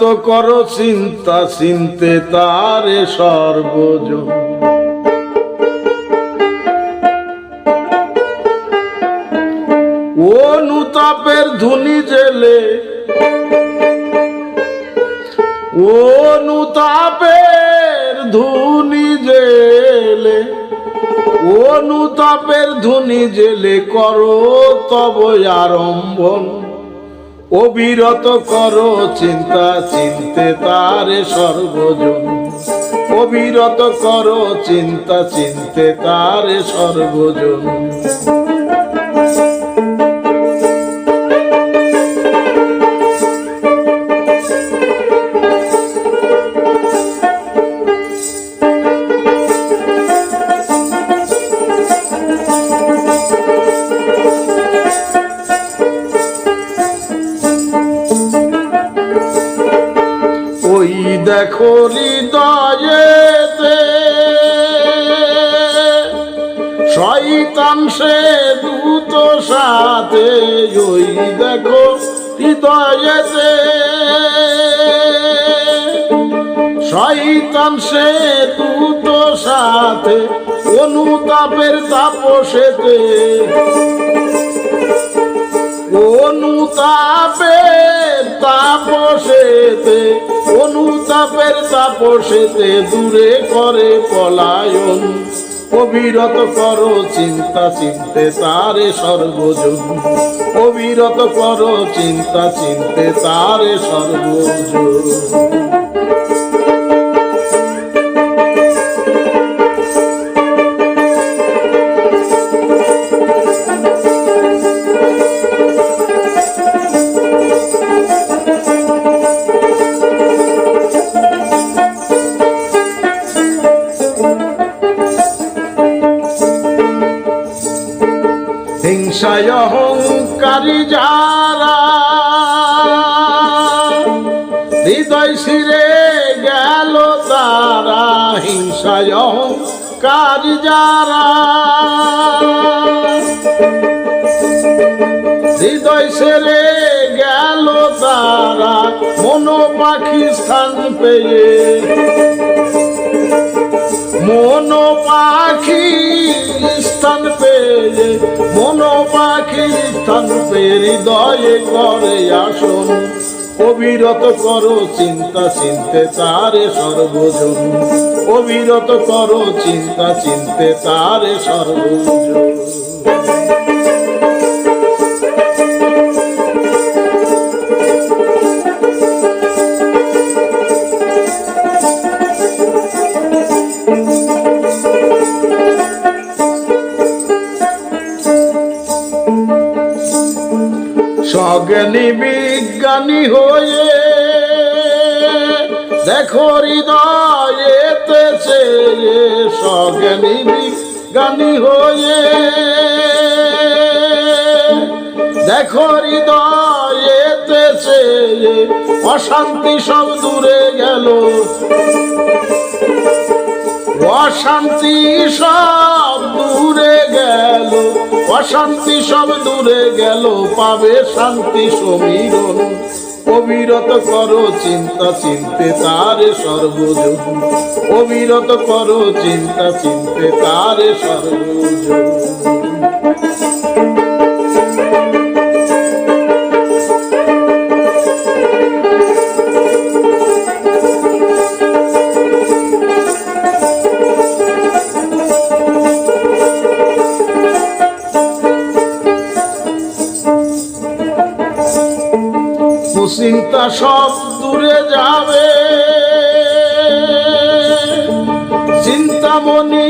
অবিরত করো চিন্তা, চিনতে তারে সর্বজন। অনুতাপের ধুনি জেলে, অনুতাপের ধুনি জেলে, অনুতাপের ধুনি জেলে করো তব আরম্ভন অবিরত করো চিন্তা চিনতে তারে সর্বজন। অবিরত করো চিন্তা চিনতে তারে সর্বজন। দেখো হৃদয়েতে শয়তান সে দূত সাথে ওই দেখো হৃদয়েতে শয়তান সে দূত সাথে অনুতাপের তাপসেতে অনুতাপের তাপসেতে অনুতাপের তাপসেতে দূরে করে পলায়ন। অবিরত কর চিন্তা, চিনতে তারে সর্বজন। অবিরত কর চিন্তা, চিনতে তারে সর্বজন। হিংসায় অহংকারী যারা হৃদয় শিরে গেল তারা হিংসায় অহংকারী যারা হৃদয় সেরে গেল তারা মনো পাখি স্থান পেয়ে মন পাখি স্থান পেয়ে মন পাখি স্থান পেয়ে হৃদয়ে করে আসন। অবিরত করো চিন্তা, চিনতে তারে সর্বজন। অবিরত করো চিন্তা, চিনতে তারে সর্বজন। সজ্ঞানী বিজ্ঞানী হয়ে দেখো হৃদয়েতে সজ্ঞানী বিজ্ঞানী হয়ে দেখো হৃদয়েতে চেয়ে অশান্তি সব দূরে গেল। অশান্তি সব দূরে গেল। অশান্তি সব দূরে গেল, পাবে শান্তি সমীরণ। অবিরত করো চিন্তা, চিনতে তারে সর্বজন। অবিরত করো চিন্তা, চিনতে তারে সর্বজন। সব দূরে যাবে। চিন্তামণি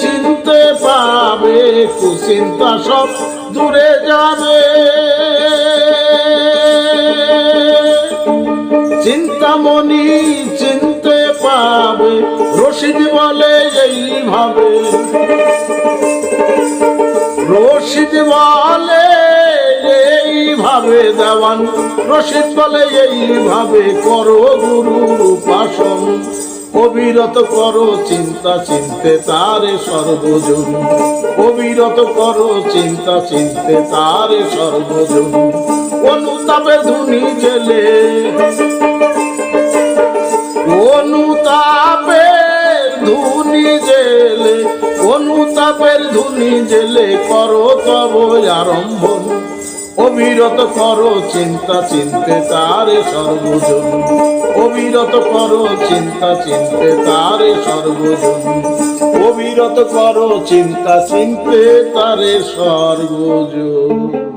চিনতে পাবে, কুচিন্তা সব দূরে যাবে। চিন্তামণি চিনতে পাবে, রশিদ বলে এইভাবে। রশিদ বলে ভাবে দেওয়ান। রশিদ বলে এইভাবে করো গুরু উপাসন। অবিরত করো চিন্তা, চিনতে তারে সর্বজন। অবিরত করো চিন্তা, চিনতে তারে সর্বজন। অনুতাপে ধুনি জেলে। অনুতাপে ধুনি জেলে। অনুতাপের ধুনি জেলে করো তব আরম্ভ অবিরত করো চিন্তা, চিনতে তারে সর্বজন। অবিরত করো চিন্তা, চিনতে তারে সর্বজন। অবিরত করো চিন্তা, চিনতে তারে সর্বজন।